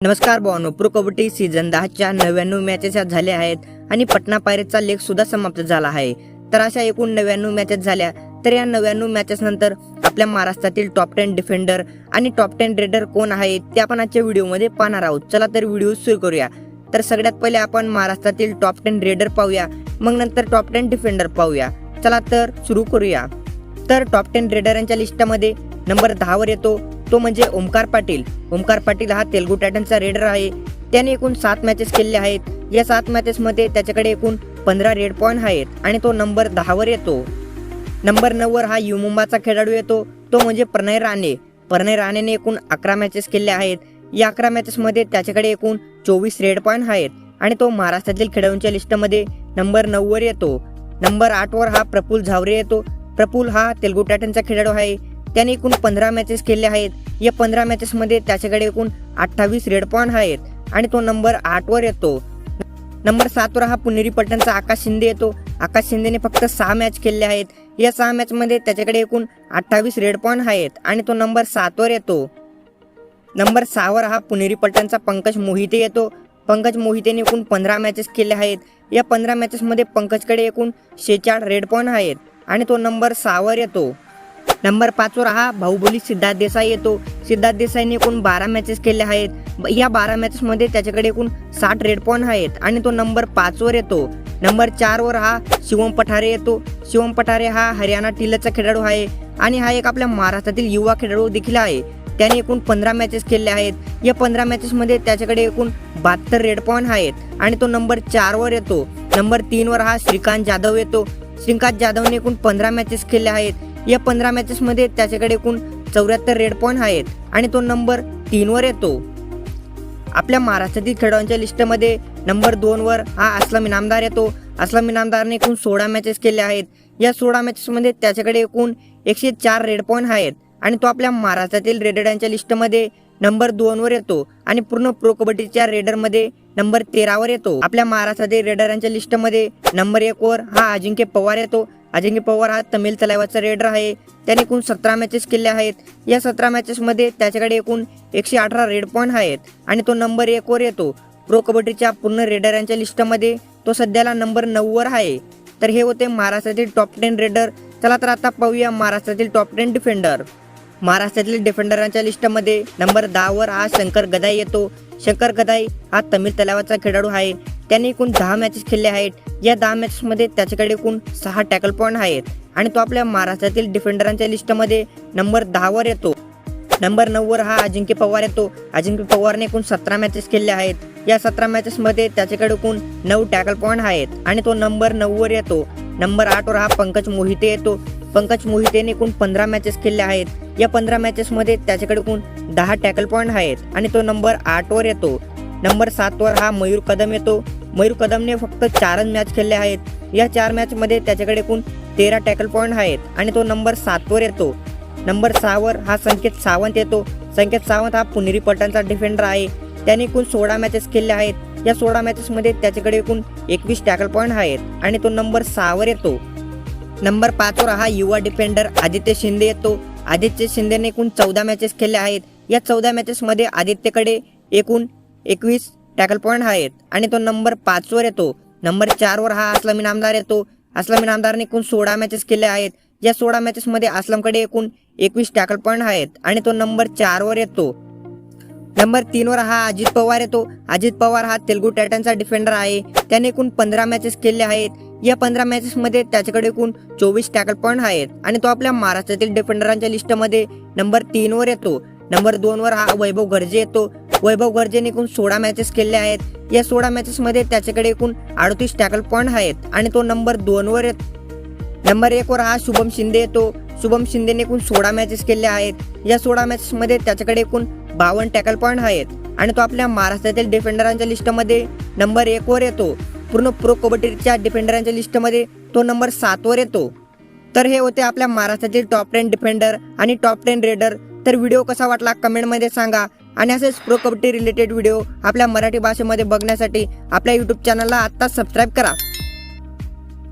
नमस्कार भावानो pro kabaddi season दहाच्या नव्याण्णव मॅचेस या झाल्या आहेत आणि पटना पायरेटचा लेख सुद्धा समाप्त झाला आहे. तर अशा एकूण नव्याण्णव मॅचेस झाल्या तर या नव्याण्णव मॅचेस नंतर आपल्या महाराष्ट्रातील टॉप टेन डिफेंडर आणि टॉप टेन रेडर कोण आहेत ते आपण आजच्या व्हिडिओमध्ये पाहणार आहोत. चला तर व्हिडिओ सुरू करूया. तर सगळ्यात पहिले आपण महाराष्ट्रातील टॉप टेन रेडर पाहूया मग नंतर टॉप टेन डिफेंडर पाहूया. चला तर सुरू करूया. तर टॉप टेन रेडरांच्या लिस्टमध्ये नंबर दहावर येतो तो म्हणजे ओमकार पाटील. ओमकार पाटील हा तेलगू टायटनचा रेडर आहे. त्याने एकूण सात मॅचेस केले आहेत. या सात मॅचेसमध्ये त्याच्याकडे एकूण पंधरा रेड पॉईंट आहेत आणि तो नंबर दहावर येतो. नंबर नऊवर हा युमुंबाचा खेळाडू येतो. तो म्हणजे प्रणय राणे. प्रणय राणेने एकूण अकरा मॅचेस केले आहेत. या अकरा मॅचेसमध्ये त्याच्याकडे एकूण चोवीस रेड पॉईंट आहेत आणि तो महाराष्ट्रातील खेळाडूंच्या लिस्टमध्ये नंबर नऊवर येतो. नंबर आठवर हा प्रफुल झावरे येतो. प्रफुल हा तेलगू टायटनचा खेळाडू आहे. त्याने एकूण पंधरा मॅचेस केले आहेत. या पंधरा मॅचेसमध्ये त्याच्याकडे एकूण अठ्ठावीस रेड पॉईंट आहेत. आणि तो नंबर आठवर येतो. नंबर सातवर हा पुणेरी पलटणचा आकाश शिंदे येतो. आकाश शिंदेने फक्त सहा मॅच केले आहेत. या सहा मॅचमध्ये त्याच्याकडे एकूण अठ्ठावीस रेड पॉईंट आहेत. आणि तो नंबर सातवर येतो. नंबर सहावर हा पुणेरी पलटणचा पंकज मोहिते येतो. पंकज मोहितेने एकूण पंधरा मॅचेस केले आहेत. या पंधरा मॅचेसमध्ये पंकजकडे एकूण शेचाळ रेड पॉईंट आहेत. आणि तो नंबर सहावर येतो. नंबर पाचवर हा बाहुबली सिद्धार्थ देसाई येतो. सिद्धार्थ देसाईने एकूण बारा मॅचेस केले आहेत. या बारा मॅचेसमध्ये त्याच्याकडे एकूण साठ रेड पॉईंट आहेत आणि तो नंबर पाचवर येतो. नंबर चारवर हा शिवम पठारे येतो. शिवम पठारे हा हरियाणा टिलचा खेळाडू आहे आणि हा एक आपल्या महाराष्ट्रातील युवा खेळाडू देखील आहे. त्याने एकूण पंधरा मॅचेस खेळले आहेत. या पंधरा मॅचेसमध्ये त्याच्याकडे एकूण बहात्तर रेड पॉईंट आहेत आणि तो नंबर चारवर येतो. नंबर तीनवर हा श्रीकांत जाधव येतो. श्रीकांत जाधवने एकूण पंधरा मॅचेस खेळले आहेत. या पंधरा मॅचेसमध्ये त्याच्याकडे एकूण चौऱ्याहत्तर रेड पॉईंट आहेत आणि तो नंबर तीनवर येतो. आपल्या महाराष्ट्रातील खेळाडूंच्या लिस्टमध्ये नंबर दोनवर हा असलम इनामदार येतो. असलम इनामदारने एकूण सोळा मॅचेस केले आहेत. या सोळा मॅचेसमध्ये त्याच्याकडे एकूण एकशे चार रेड पॉईंट आहेत आणि तो आपल्या महाराष्ट्रातील रेडरांच्या लिस्टमध्ये नंबर दोनवर येतो आणि पूर्ण प्रो कबड्डीच्या रेडरमध्ये नंबर तेरावर येतो. आपल्या महाराष्ट्रातील रेडरांच्या लिस्टमध्ये नंबर एकवर हा अजिंक्य पवार येतो. अजिंक्य पवार हा तमिळ तलावाचा रेडर आहे. त्याने एकूण सतरा मॅचेस केले आहेत. या सतरा मॅचेसमध्ये त्याच्याकडे एकूण एकशे अठरा रेड पॉईंट आहेत आणि तो नंबर एकवर येतो. प्रो कबड्डीच्या पूर्ण रेडरांच्या लिस्टमध्ये तो सध्याला नंबर नऊवर आहे. तर हे होते महाराष्ट्रातील टॉप टेन रेडर. चला तर आता पाहूया महाराष्ट्रातील टॉप टेन डिफेंडर महाराष्ट्रातील डिफेंडरांच्या लिस्टमध्ये नंबर दहावर हा शंकर गदाई येतो. शंकर गदाई हा तमिळ तलावाचा खेळाडू आहे. त्याने एकूण दहा मॅचेस खेळले आहेत. या दहा मॅचेसमध्ये त्याच्याकडे एकूण सहा टॅकल पॉईंट आहेत. आणि तो आपल्या महाराष्ट्रातील डिफेंडरांच्या लिस्टमध्ये नंबर दहावर येतो. नंबर नऊवर हा अजिंक्य पवार येतो. अजिंक्य पवारने एकूण सतरा मॅचेस खेळले आहेत. या सतरा मॅचेसमध्ये त्याच्याकडे एकूण नऊ टॅकल पॉईंट आहेत. आणि तो नंबर नऊवर येतो. नंबर आठवर हा पंकज मोहिते येतो. पंकज मोहितेने एकूण पंधरा मॅचेस खेळले आहेत. या पंधरा मॅचेसमध्ये त्याच्याकडे एकूण दहा टॅकल पॉईंट आहेत. आणि तो नंबर आठवर येतो. नंबर सातवर हा मयूर कदम येतो. मयूर कदमने फक्त चारच मॅच खेळले आहेत. या चार मॅचमध्ये त्याच्याकडे एकूण तेरा टॅकल पॉईंट आहेत आणि तो नंबर सातवर येतो. नंबर सहावर हा संकेत सावंत येतो. संकेत सावंत हा पुणेरी पटांचा डिफेंडर आहे. त्याने एकूण सोळा मॅचेस खेळल्या आहेत. या सोळा मॅचेसमध्ये त्याच्याकडे एकूण एकवीस टॅकल पॉईंट आहेत आणि तो नंबर सहावर येतो. नंबर पाचवर हा युवा डिफेंडर आदित्य शिंदे येतो. आदित्य शिंदेने एकूण चौदा मॅचेस खेळल्या आहेत. या चौदा मॅचेसमध्ये आदित्यकडे एकूण एकवीस टॅकल पॉईंट आहेत आणि तो नंबर पाचवर येतो. नंबर चारवर हा असलमी नामदार येतो. असलमी नामदारने एकूण सोळा मॅचेस केले आहेत. या सोळा मॅचेसमध्ये असलमकडे एकूण एकवीस टॅकल पॉईंट आहेत. आणि तो नंबर चारवर येतो. नंबर तीनवर हा अजित पवार येतो. अजित पवार हा तेलगू टायटनचा डिफेंडर आहे. त्याने एकूण पंधरा मॅचेस केले आहेत. या पंधरा मॅचेसमध्ये त्याच्याकडे एकूण चोवीस टॅकल पॉईंट आहेत. आणि तो आपल्या महाराष्ट्रातील डिफेंडरांच्या लिस्टमध्ये नंबर तीनवर येतो. नंबर दोनवर हा वैभव गर्जे येतो. वैभव गर्जेने एकूण सोळा मॅचेस केले आहेत. या सोळा मॅचेसमध्ये त्याच्याकडे एकूण अडतीस टॅकल पॉईंट आहेत आणि तो नंबर दोनवर येतो. नंबर एक वर हा शुभम शिंदे येतो. शुभम शिंदेने एकूण सोळा मॅचेस केले आहेत. या सोळा मॅचेसमध्ये त्याच्याकडे एकूण बावन्न टॅकल पॉईंट आहेत. आणि तो आपल्या महाराष्ट्रातील डिफेंडरांच्या लिस्टमध्ये नंबर एक वर येतो. पूर्ण प्रो कबड्डीच्या डिफेंडरांच्या लिस्टमध्ये तो नंबर सातवर येतो. तर हे होते आपल्या महाराष्ट्रातील टॉप टेन डिफेंडर आणि टॉप टेन रेडर तर व्हिडिओ कसा वाटला कमेंटमध्ये सांगा. आणि असेच प्रो कबड्डी रिलेटेड व्हिडिओ आपल्या मराठी भाषेमध्ये बघण्यासाठी आपल्या यूट्यूब चॅनलला आत्ताच सबस्क्राईब करा.